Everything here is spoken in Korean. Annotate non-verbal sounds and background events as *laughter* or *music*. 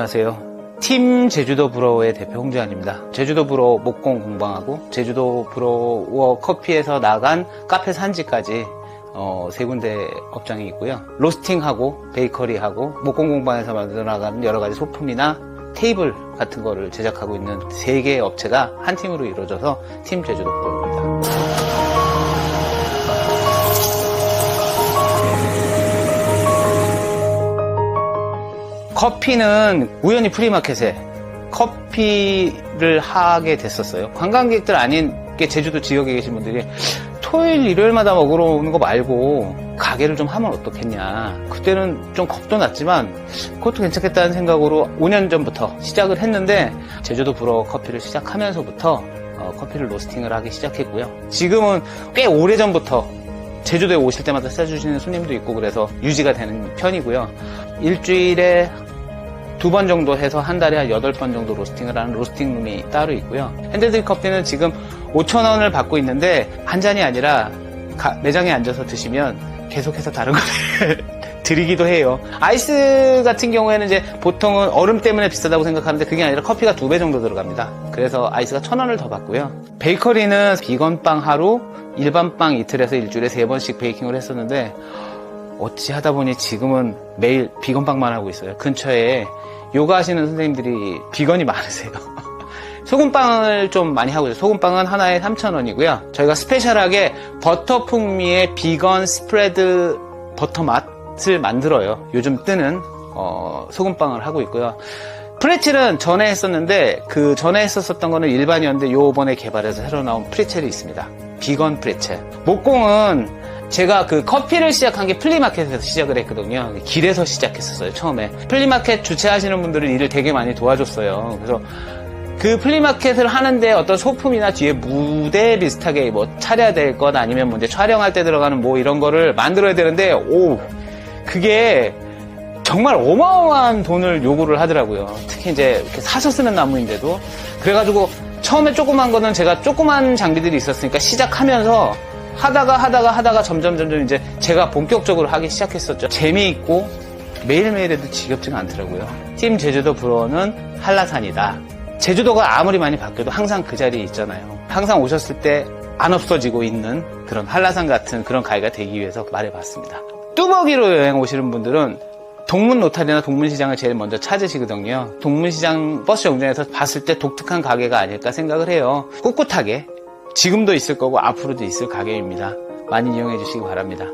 안녕하세요. 팀 제주도 브로우의 대표 홍재환입니다. 제주도 브로우 목공 공방하고 제주도 브로워 커피에서 나간 카페 산지까지 어, 세 군데 업장이 있고요. 로스팅하고 베이커리하고 목공 공방에서 만들어 나가는 여러 가지 소품이나 테이블 같은 거를 제작하고 있는 세 개의 업체가 한 팀으로 이루어져서 팀 제주도 브로우입니다. 커피는 우연히 프리마켓에 커피를 하게 됐었어요. 관광객들 아닌 게 제주도 지역에 계신 분들이 토요일, 일요일마다 먹으러 오는 거 말고 가게를 좀 하면 어떻겠냐. 그때는 좀 겁도 났지만 그것도 괜찮겠다는 생각으로 5년 전부터 시작을 했는데 제주도 불어 커피를 시작하면서부터 어, 커피를 로스팅을 하기 시작했고요. 지금은 꽤 오래 전부터 제주도에 오실 때마다 싸주시는 손님도 있고 그래서 유지가 되는 편이고요. 일주일에 두 번 정도 해서 한 달에 한 여덟 번 정도 로스팅을 하는 로스팅룸이 따로 있고요. 핸드드립 커피는 지금 5,000원을 받고 있는데 한 잔이 아니라 가- 매장에 앉아서 드시면 계속해서 다른 거를 *laughs* 드리기도 해요. 아이스 같은 경우에는 이제 보통은 얼음 때문에 비싸다고 생각하는데 그게 아니라 커피가 두 배 정도 들어갑니다. 그래서 아이스가 천 원을 더 받고요. 베이커리는 비건 빵 하루, 일반 빵 이틀에서 일주일에 세 번씩 베이킹을 했었는데 어찌 하다 보니 지금은 매일 비건 빵만 하고 있어요. 근처에 요가 하시는 선생님들이 비건이 많으세요. *laughs* 소금빵을 좀 많이 하고 있어요. 소금빵은 하나에 3,000원이고요. 저희가 스페셜하게 버터 풍미의 비건 스프레드 버터 맛을 만들어요. 요즘 뜨는 어, 소금빵을 하고 있고요. 프레첼은 전에 했었는데 그 전에 했었었던 거는 일반이었는데 요번에 개발해서 새로 나온 프레첼이 있습니다. 비건 프레첼. 목공은 제가 그 커피를 시작한 게 플리마켓에서 시작을 했거든요. 길에서 시작했었어요, 처음에. 플리마켓 주최하시는 분들은 일을 되게 많이 도와줬어요. 그래서 그 플리마켓을 하는데 어떤 소품이나 뒤에 무대 비슷하게 뭐 차려야 될 것 아니면 뭐 이제 촬영할 때 들어가는 뭐 이런 거를 만들어야 되는데, 오, 그게 정말 어마어마한 돈을 요구를 하더라고요. 특히 이제 이렇게 사서 쓰는 나무인데도. 그래가지고 처음에 조그만 거는 제가 조그만 장비들이 있었으니까 시작하면서 하다가 하다가 하다가 점점 점점 이제 제가 본격적으로 하기 시작했었죠. 재미있고 매일매일 해도 지겹지가 않더라고요. 팀 제주도 브로는 한라산이다. 제주도가 아무리 많이 바뀌어도 항상 그 자리에 있잖아요. 항상 오셨을 때 안 없어지고 있는 그런 한라산 같은 그런 가게가 되기 위해서 말해봤습니다. 뚜벅이로 여행 오시는 분들은 동문 로타리나 동문시장을 제일 먼저 찾으시거든요. 동문시장 버스 정류장에서 봤을 때 독특한 가게가 아닐까 생각을 해요. 꿋꿋하게 지금도 있을 거고 앞으로도 있을 가게입니다. 많이 이용해 주시기 바랍니다.